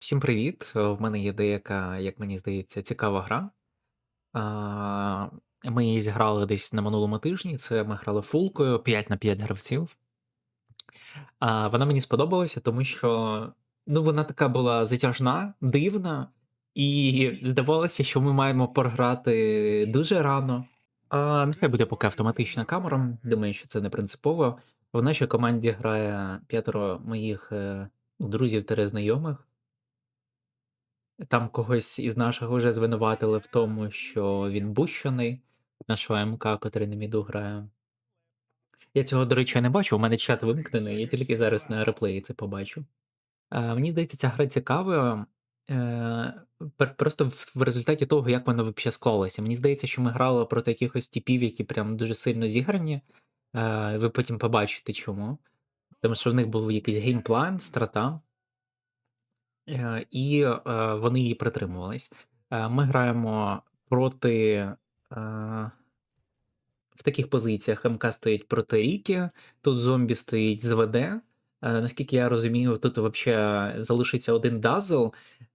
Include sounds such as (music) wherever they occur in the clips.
Всім привіт! Е, В мене є деяка, як мені здається, цікава гра. Ми її зіграли десь на минулому тижні. Це ми грали фулкою 5 на 5 гравців. Вона мені сподобалася, тому що ну, вона така була затяжна, дивна, і здавалося, що ми маємо програти дуже рано. А, Нехай буде поки автоматична камера. Думаю, що це не принципово. В нашій команді грає п'ятеро моїх е, друзів та знайомих. Там когось із наших вже звинуватили в тому, що він бущений, нашого МК, котрий на міду грає. Я цього, до речі, не бачу, у мене чат вимкнений, я тільки зараз на реплеї це побачу. Е, мені здається, ця гра цікава. Е, просто в, в результаті того, як вона взагалі склалася. Мені здається, що ми грали проти якихось типів, які прям дуже сильно зіграні. Е, ви потім побачите чому. Тому що в них був якийсь геймплан, страта. Е, і, е, вони її притримувались. Е, ми граємо проти, в таких позиціях МК стоїть проти Ріки, тут зомбі стоїть з ВД. Наскільки я розумію, тут вообще залишиться один дазл,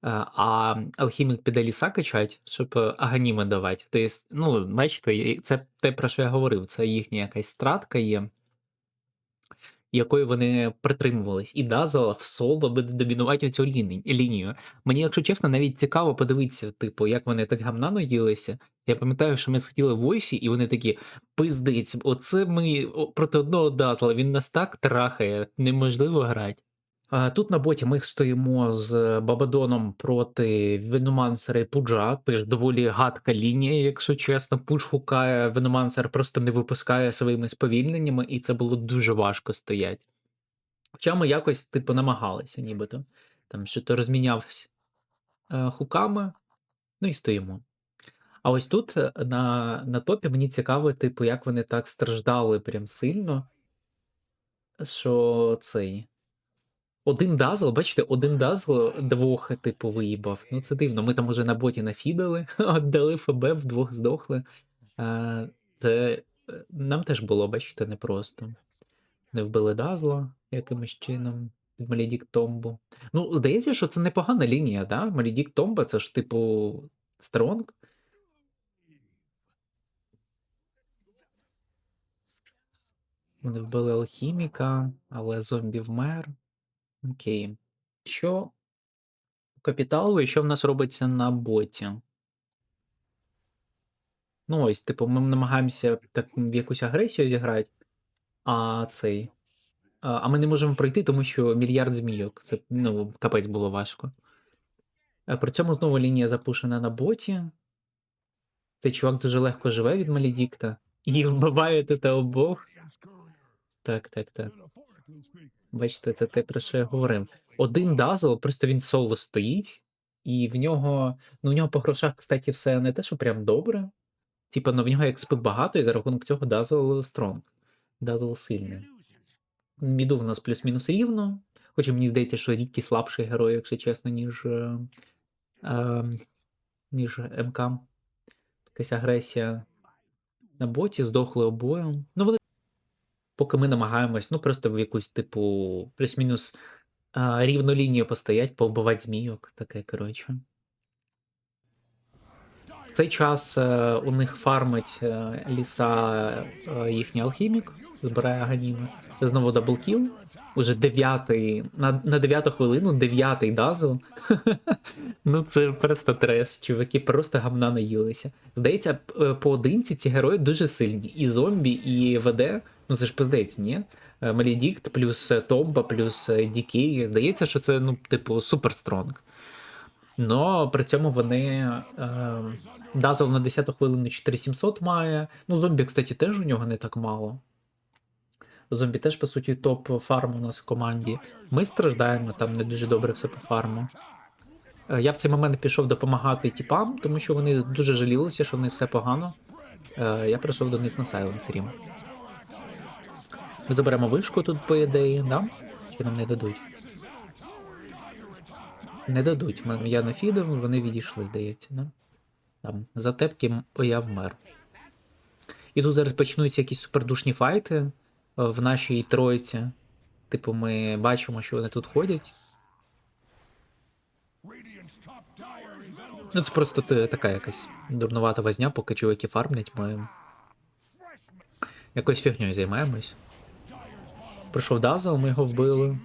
а алхімік піде ліса качать, щоб е, аганіми давати. Тобто, ну, бачите, це те, про що я говорив, це їхня якась стратка є якої вони притримувались, і Дазл в соло буде домінувати цю лінію. Мені, якщо чесно, навіть цікаво подивитися, типу, як вони так гамна наїлися. Я пам'ятаю, що ми сиділи в войсі, і вони такі пиздець, оце ми проти одного Дазла, він нас так трахає, неможливо грати. Тут на боті ми стоїмо з Бабадоном проти Веномансера і Пуджа. Теж доволі гадка лінія, якщо чесно. Пудж хукає, Веномансер просто не випускає своїми сповільненнями, і це було дуже важко стоять. Хоча ми якось, типу, намагалися, нібито. Там що то розмінявся е, хуками, ну і стоїмо. А ось тут е, на на топі мені цікаво, типу, як вони так страждали прям сильно, що цей. Один дазл, бачите, один дазл двох, типу, виїбав. Ну це дивно. Ми там уже на боті нафідали, (laughs) віддали ФБ, вдвох здохли. А, Це е, нам теж було, бачите, непросто. Не вбили дазла якимось чином від Малідік Томбу. Ну, здається, що це непогана лінія, да? Малідік Томба це ж, типу, стронг. Вони вбили алхіміка, але зомбі вмер. Окей. Що капіталу і що в нас робиться на боті? Ну, ось, типу, ми намагаємося так в якусь агресію зіграти, а цей. А ми не можемо пройти, тому що мільярд змійок. Це ну, капець було важко. А При цьому знову лінія запушена на боті. Цей чувак дуже легко живе від Малідікта. (laughs) І вбиває тут обох. Так, так, так. Бачите, це те, про що я говорив. Один дазл, просто він соло стоїть, і в нього. Ну, в нього по грошах, кстати, все не те, що прям добре. Типа, ну в нього експи багато, і за рахунок цього дазл стронг. Дазл сильний. Міду в нас плюс-мінус рівно. Хоча мені здається, що Ріккі слабший герой, якщо чесно, ніж. Е, е, ніж МК. Якась агресія на боті, здохли обоє. Ну, вони Поки ми намагаємось, ну, просто в якусь, типу, плюс-мінус рівну лінію постоять, повбивати змійок, таке, коротше. В цей час е, у них фармить е, ліса е, їхній алхімік, збирає аганіми. Це знову даблкіл. Уже дев'ятий, на, на дев'яту хвилину дев'ятий дазл. (laughs) ну це просто трес. Чуваки просто гамна наїлися. Здається, поодинці ці герої дуже сильні. І зомбі, і ВД. Ну це ж пиздець, ні? Е, Малідікт плюс е, Томба, плюс е, Дікей. Здається, що це, ну, типу, супер стронг. Но при цьому вони. Е, Дазл на 10 хвилину 4700 має. Ну, зомбі, кстати, теж у нього не так мало. Зомбі теж, по суті, топ фарм у нас в команді. Ми страждаємо, там не дуже добре все по фарму. Я в цей момент пішов допомагати тіпам, тому що вони дуже жалілися, що в них все погано. Я прийшов до них на Silence Room. Ми заберемо вишку тут, по ідеї, да? Чи нам не дадуть? Не дадуть. Я нафідав, вони відійшли, здається, да? Там, за тепки я вмер. І тут зараз почнуться якісь супердушні файти е, в нашій тройці. Типу, ми бачимо, що вони тут ходять. Ну, це просто така якась дурнувата возня, поки чуваки фармлять, ми якоюсь фігньою займаємось. Прийшов Дазл, ми його вбили.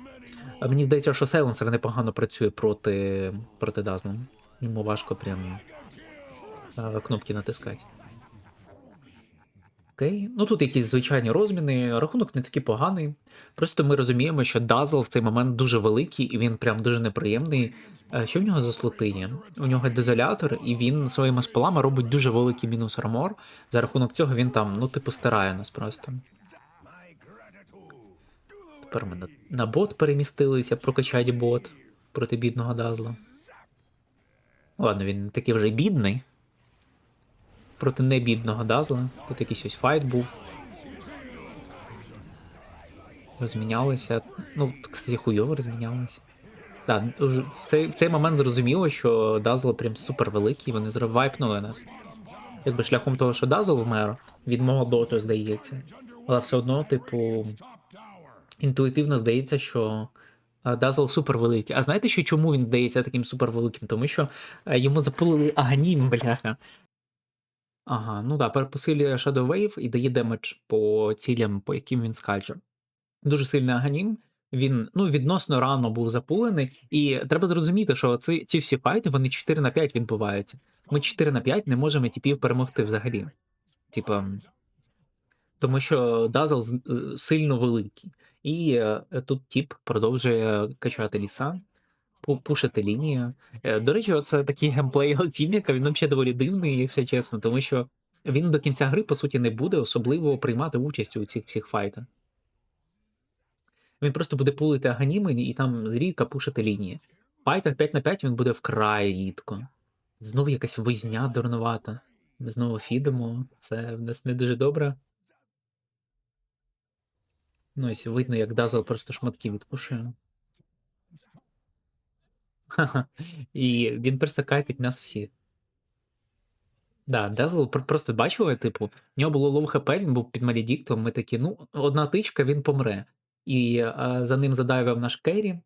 Мені здається, що Сайленсер непогано працює проти, проти Дазла. Йому важко прям е, кнопки натискати. Окей. Ну тут якісь звичайні розміни, рахунок не такий поганий. Просто ми розуміємо, що Дазл в цей момент дуже великий і він прям дуже неприємний. Е, Що в нього за слотині? У нього дезолятор, і він своїми спалами робить дуже великий мінус армор. За рахунок цього він там, ну, типу, стирає нас просто. Тепер ми на, на бот перемістилися, прокачать бот проти бідного Дазла. Ладно, він такий вже бідний. Проти небідного Дазла. Тут якийсь ось файт був. Розмінялися. Ну, кстати, хуйово розмінялися. Так, дуже- в цей, в цей момент зрозуміло, що Дазл прям супер великий, вони вайпнули нас. Якби шляхом того, що Дазл вмер, від мого доту здається. Але все одно, типу, інтуїтивно здається, що Дазл супер великий. А знаєте ще чому він здається таким супер великим? Тому що е, йому запулили аганім, (laughs) бляха. Ага, ну да, перепосилює Shadow Wave і дає демедж по цілям, по яким він скаче. Дуже сильний аганім. Він ну, відносно рано був запулений, і треба зрозуміти, що ці, ці всі файти вони 4 на 5 відбуваються. Ми 4 на 5 не можемо тіпів перемогти взагалі. Типа. Тому що Дазл сильно великий. І е, тут тіп продовжує качати ліса, пушити лінію. Е, До речі, це такий геймплей (laughs) Алхіміка, він взагалі доволі дивний, якщо чесно, тому що він до кінця гри, по суті, не буде особливо приймати участь у цих всіх файтах. Він просто буде пулити аганіми і там зрідка пушити лінії. В файтах 5 на 5 він буде вкрай рідко. Знову якась возня дурнувата. Ми знову фідемо. Це в нас не дуже добре. Ну, ось видно, як Дазл просто шматки відпушує. Ха-ха. (laughs) І він просто кайтить нас всіх. Да, Дазл просто бачили, типу, в нього було лоу хп, він був під малідіктом. Ми такі, ну, одна тичка, він помре. І е, за ним задайвив наш Керрі,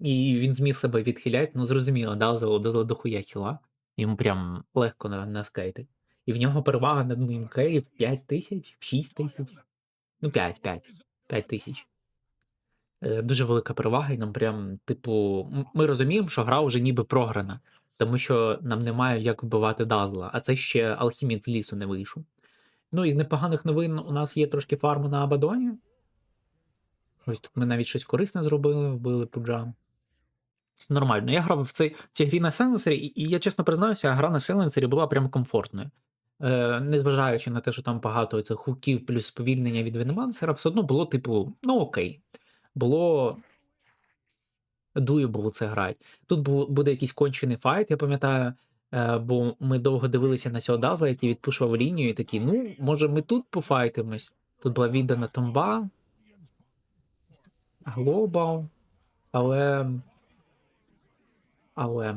і він зміг себе відхиляти. Ну, зрозуміло, Дазл дало дохуя хіла. Йому прям легко на, навскейтить. І в нього перевага над моїм Керрі в 5 тисяч, в 6 тисяч. Ну, 5, 5. 5 тисяч. Е, Дуже велика перевага, і нам прям, типу, ми розуміємо, що гра вже ніби програна, тому що нам немає як вбивати Дазла, а це ще алхімік лісу не вийшов. Ну, із непоганих новин у нас є трошки фарму на Абадоні. Ось тут ми навіть щось корисне зробили, вбили пуджа. Нормально. Я грав в цій, грі на Силенсері, і, і я чесно признаюся, гра на Силенсері була прям комфортною. Е, незважаючи на те, що там багато цих хуків плюс сповільнення від Венемансера, все одно було, типу, ну окей. Було doable це грати. Тут буде якийсь кончений файт, я пам'ятаю, е, бо ми довго дивилися на цього Дазла, який відпушував лінію, і такі, ну, може, ми тут пофайтимось. Тут була віддана томба, глобал, але. Але.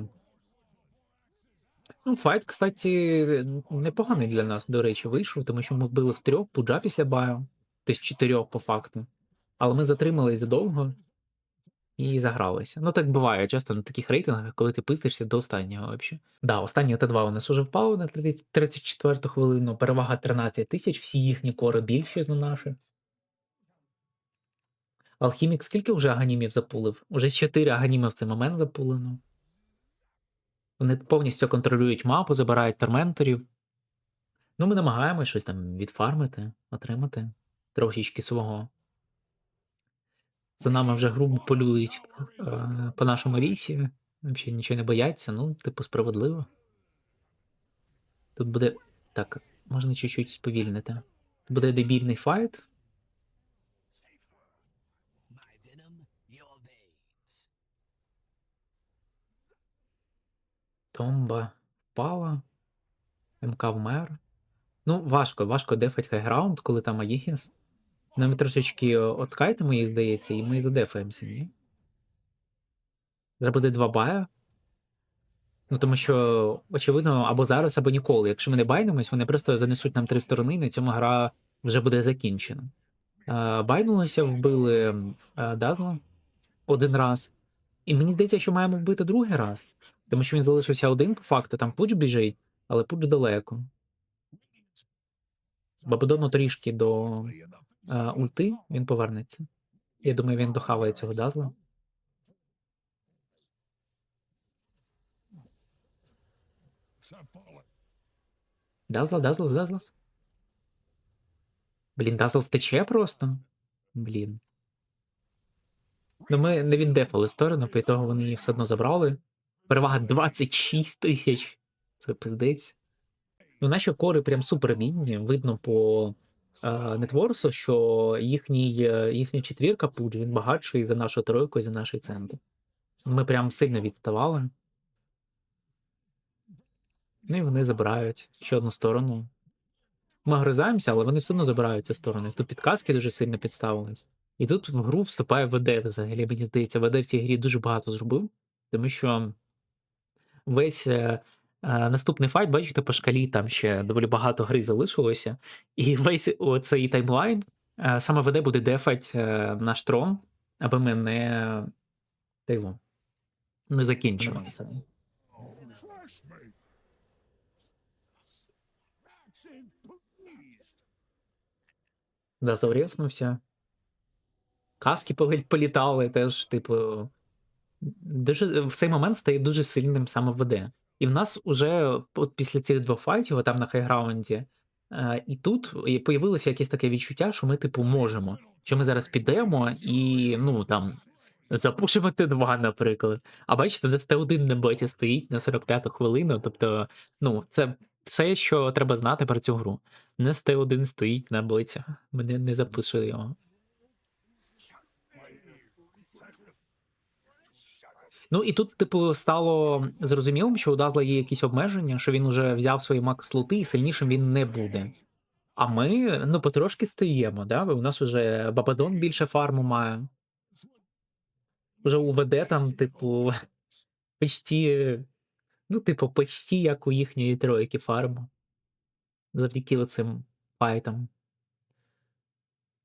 Ну, файт, кстати, непоганий для нас, до речі, вийшов, тому що ми вбили в трьох пуджа після баю, тобто чотирьох по факту. Але ми затримались задовго і загралися. Ну, так буває часто на таких рейтингах, коли ти пиздишся до останнього взагалі. Да, останнє Т2 у нас уже впало на 30 34 хвилину, перевага 13 тисяч, всі їхні кори більші за наші. Алхімік скільки вже аганімів запулив? Уже 4 аганіми в цей момент запулено. Вони повністю контролюють мапу, забирають терменторів. Ну, ми намагаємось щось там відфармити, отримати трошечки свого. За нами вже грубо полюють е, по нашому лісі. Взагалі нічого не бояться, ну, типу, справедливо. Тут буде. Так, можна чуть-чуть сповільнити. Буде дебільний файт. Томба впала. МК вмер. Ну, важко, важко дефать хайграунд, коли там Аїхіс. Ми трошечки откайтимо їх, здається, і ми задефаємося, ні? Зараз буде два бая. Ну, тому що, очевидно, або зараз, або ніколи. Якщо ми не байнемось, вони просто занесуть нам три сторони, і на цьому гра вже буде закінчена. Е, Байнулися, вбили е, Дазла один раз. І мені здається, що маємо вбити другий раз. Тому що він залишився один по факту, там пуч біжить, але пуч далеко. Бабадону трішки до е, ульти, він повернеться. Я думаю, він дохаває цього дазла. Дазла, дазла, дазла. Блін, дазл втече просто. Блін. Ну, ми не віддефали сторону, по ітогу вони її все одно забрали. Перевага 26 тисяч. Це пиздець. Ну, наші кори прям супер мінні. Видно по е, нетворсу, що їхній, е, їхня четвірка пудж, він багатший за нашу тройку і за наш центр. Ми прям сильно відставали. Ну і вони забирають ще одну сторону. Ми гризаємося, але вони все одно забирають цю сторону. Тут підказки дуже сильно підставились. І тут в гру вступає ВД взагалі. Мені здається, ВД в цій грі дуже багато зробив, тому що весь е, е, наступний файт, бачите, по шкалі там ще доволі багато гри залишилося. І (laughs) весь цей таймлайн е, саме ВД буде дефать е, наш трон, аби ми не, та його, не закінчили це. Да, заврєснувся. Каски політали теж, типу. Дуже, в цей момент стає дуже сильним саме ВД. І в нас уже от після цих двох файтів, там на хайграунді, е, і тут появилося якесь таке відчуття, що ми, типу, можемо. Що ми зараз підемо і, ну там, запушимо Т2, наприклад. А бачите, десь Т1 на боті стоїть на 45-ту хвилину. Тобто, ну, це все, що треба знати про цю гру. Не з Т1 стоїть на боті. Мене не запушили його. Ну і тут, типу, стало зрозумілим, що у Дазла є якісь обмеження, що він уже взяв свої макс лути і сильнішим він не буде. А ми, ну, потрошки стаємо, да? У нас уже Бабадон більше фарму має. Уже УВД там, типу, почти, ну, типу, почти як у їхньої тройки фарму. Завдяки оцим файтам.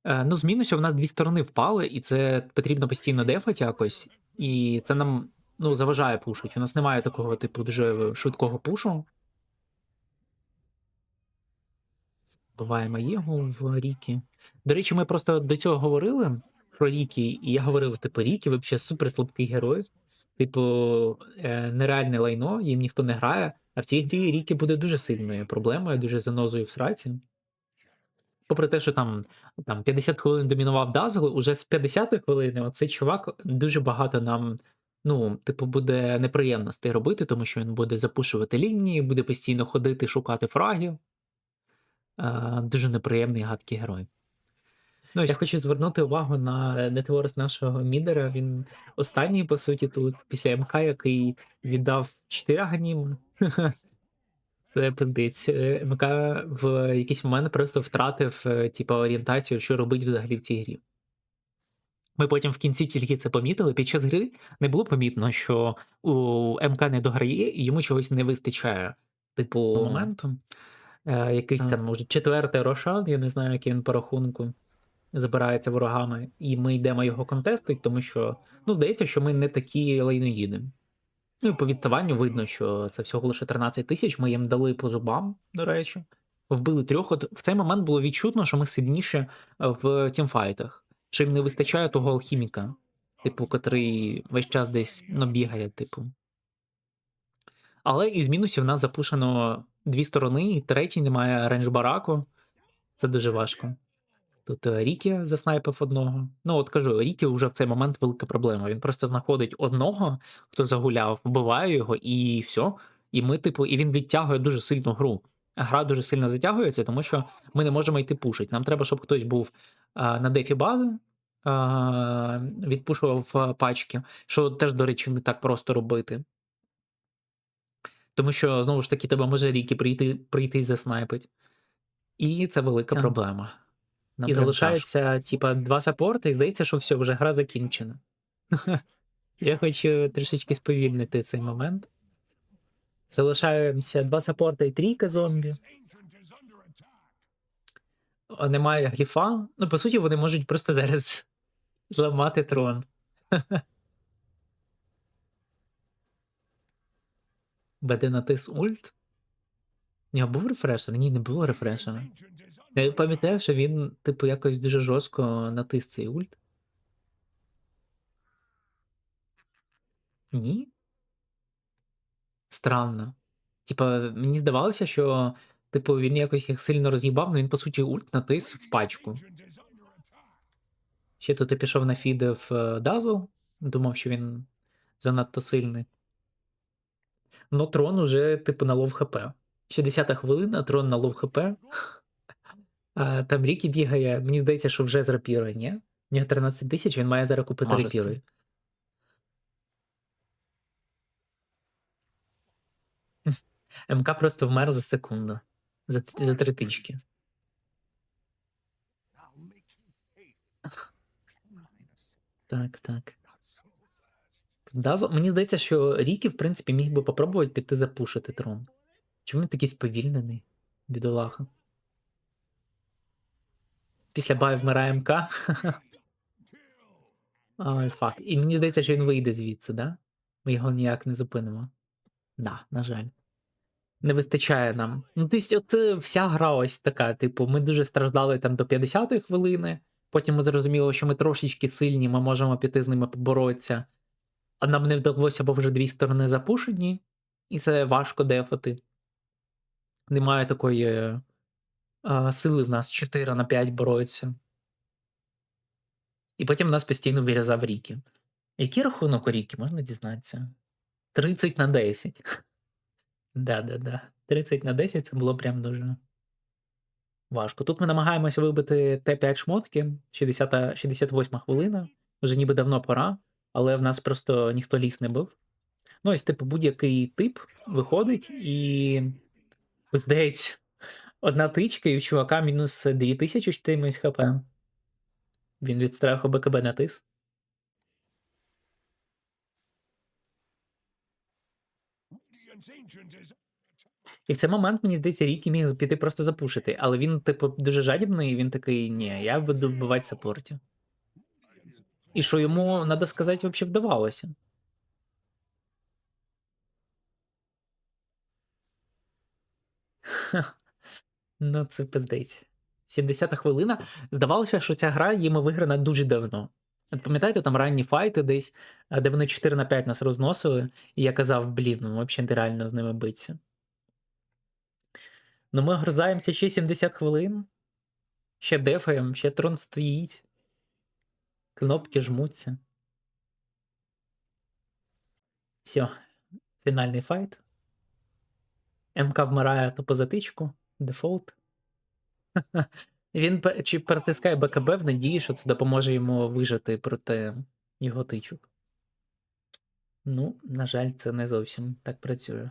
Е, ну, з мінусів у нас дві сторони впали, і це потрібно постійно дефати якось. І це нам ну, заважає пушить. У нас немає такого, типу, дуже швидкого пушу. Буваємо Єгу в Рікі. До речі, ми просто до цього говорили про Рікі, і я говорив, типу, Рікі взагалі супер слабкий герой. Типу, е, нереальне лайно, їм ніхто не грає. А в цій грі Рікі буде дуже сильною проблемою, дуже занозою в сраці. Попри те, що там, там 50 хвилин домінував Дазл, уже з 50 хвилини оцей чувак дуже багато нам, ну, типу, буде неприємностей робити, тому що він буде запушувати лінії, буде постійно ходити, шукати фрагів. Е, дуже неприємний гадкий герой. Ну, я хочу звернути увагу на нетворс нашого мідера. Він останній, по суті, тут, після МК, який віддав 4 аніми. (laughs) Це пиздець. Е, МК в якийсь момент просто втратив, е, типу, орієнтацію, що робить взагалі в цій грі. Ми потім в кінці тільки це помітили. Під час гри не було помітно, що у МК не дограє і йому чогось не вистачає. Типу, моменту. Е, якийсь Так. там, може, четвертий Рошан, я не знаю, який він по рахунку забирається ворогами, і ми йдемо його контестить, тому що ну, здається, що ми не такі лайноїди. Ну і по відставанню видно, що це всього лише 13 тисяч. Ми їм дали по зубам, до речі. Вбили трьох. От в цей момент було відчутно, що ми сильніше в тімфайтах. Що їм не вистачає того алхіміка, типу, котрий весь час десь ну, бігає, типу. Але із мінусів в нас запушено дві сторони, і третій немає рейндж бараку. Це дуже важко. Тут е, Рікі заснайпив одного. Ну, от кажу, Рікі вже в цей момент велика проблема. Він просто знаходить одного, хто загуляв, вбиває його, і все. І ми, типу, і він відтягує дуже сильно гру. Гра дуже сильно затягується, тому що ми не можемо йти пушить. Нам треба, щоб хтось був на дефі бази, відпушував пачки, що теж, до речі, не так просто робити. Тому що, знову ж таки, тебе може Рікі прийти, прийти і заснайпить. І це велика Це- проблема. І залишається, типа, два саппорти, і здається, що все, вже гра закінчена. (laughs) Я хочу трішечки сповільнити цей момент. Залишаємося два саппорта і трійка зомбі немає гліфа. Ну, по суті, вони можуть просто зараз (laughs) зламати трон. (laughs) Беде натис ульт. У нього був рефрешер? Ні, не було рефрешера. Я пам'ятаю, що він, типу, якось дуже жорстко натис цей ульт. Ні? Странно. Типа, мені здавалося, що типу, він якось їх сильно роз'їбав, але він, по суті, ульт натис в пачку. Ще тут я пішов на фіди в е, Дазл, думав, що він занадто сильний. Ну, трон уже, типу, на лов ХП. 60 хвилина, трон на лов ХП. (laughs) А, там Рікі бігає, мені здається, що вже з рапірою, ні? У нього 13 тисяч, він має зараз купити рапірою. МК просто вмер за секунду. За, за три тички. Так, так. Дазл, мені здається, що Рікі, в принципі, міг би попробувати піти запушити трон. Чому він такий сповільнений, бідолаха? Після баю вмирає МК. (laughs) Ой, фак. І мені здається, що він вийде звідси, да? Ми його ніяк не зупинимо. Да, на жаль. Не вистачає нам. Ну, тобто, от е, вся гра ось така. Типу, ми дуже страждали там до 50-ї хвилини. Потім ми зрозуміли, що ми трошечки сильні, ми можемо піти з ними поборотися. А нам не вдалося, бо вже дві сторони запушені, і це важко дефати. Немає такої е, а, сили в нас 4 на 5 боротися. І потім нас постійно вирізав Рікі. Який рахунок у Рікі, можна дізнатися? 30 на 10. Да-да-да. 30 на 10 це було прям дуже важко. Тут ми намагаємося вибити Т5 шмотки, 60, 68 хвилина. Вже ніби давно пора, але в нас просто ніхто ліс не бив. Ну, ось, типу, будь-який тип виходить і. Здається, одна тичка, і у чувака мінус 2000 чимось хп. Він від страху БКБ натис. І в цей момент, мені здається, Рікі міг піти просто запушити, але він, типу, дуже жадібний, і він такий, ні, я буду вбивати саппортів. І що йому, треба сказати, взагалі вдавалося. Ха. Ну, це пиздець. 70 хвилина. Здавалося, що ця гра їм виграна дуже давно. Пам'ятаєте, там ранні файти десь, де вони 4 на 5 нас розносили, і я казав, блін, ну взагалі нереально з ними битися. Ну, ми гризаємося ще 70 хвилин. Ще дефаємо, ще трон стоїть. Кнопки жмуться. Все, фінальний файт. МК вмирає тупо затичку, дефолт. (laughs) Він чи перетискає БКБ в надії, що це допоможе йому вижити проти його тичок. Ну, на жаль, це не зовсім так працює.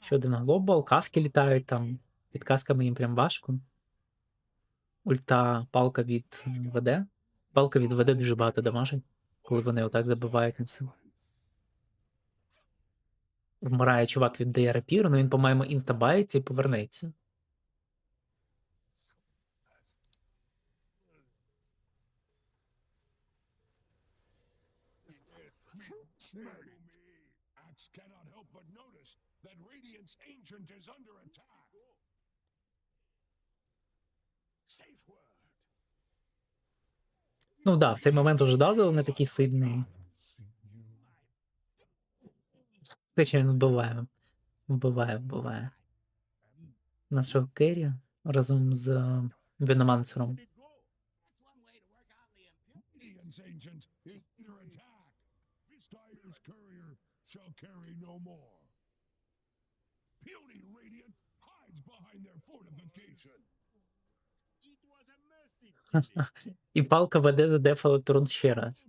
Ще один глобал, каски літають там. Під касками їм прям важко. Ульта палка від ВД. Палка від ВД дуже багато дамажить, коли вони отак забивають на все. Вмирає чувак віддає рапіру, але він, по-моєму, інстабається і повернеться. Ну да, в цей момент уже Дазл не такий сильний. Хоча він вбиває. Вбиває, вбиває. Нашого Керрі разом з е, Віномансером. Puny. (laughs) І палка веде за дефали трон ще раз.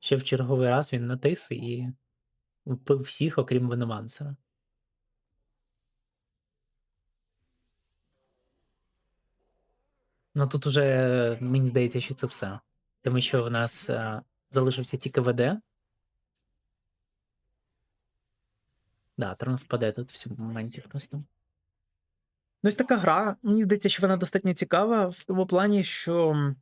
Ще в черговий раз він натис і всіх, окрім Веномансера. Ну тут уже мені здається, що це все. Тому що в нас е, залишився тільки ВД. Да, трон впаде тут в цьому моменті просто. Ну, ось така гра. Мені здається, що вона достатньо цікава в тому плані, що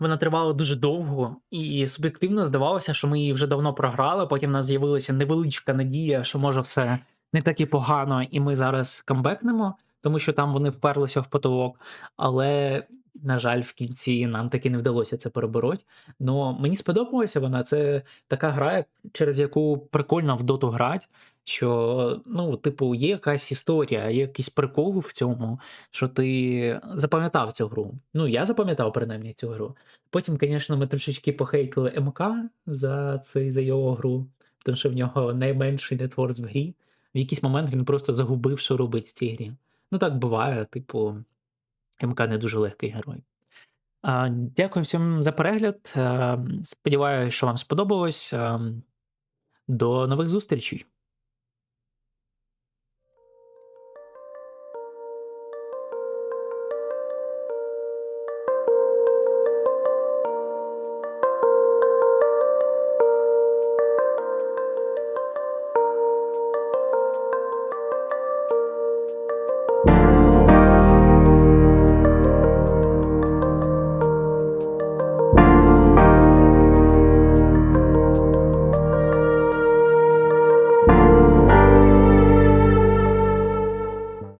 Вона тривала дуже довго, і суб'єктивно здавалося, що ми її вже давно програли. Потім в нас з'явилася невеличка надія, що може все не так і погано, і ми зараз камбекнемо, тому що там вони вперлися в потолок. Але, на жаль, в кінці нам таки не вдалося це перебороти. Ну, мені сподобалася вона. Це така гра, через яку прикольно в доту грати. Що, ну, типу, є якась історія, є якийсь прикол в цьому, що ти запам'ятав цю гру. Ну, я запам'ятав принаймні цю гру. Потім, звісно, ми трошечки похейтили МК за цей за його гру, тому що в нього найменший нетворс в грі. В якийсь момент він просто загубив, що робить в цій грі. Ну, так буває, типу, МК не дуже легкий герой. Дякую всім за перегляд. Сподіваюся, що вам сподобалось. Ем, До нових зустрічей!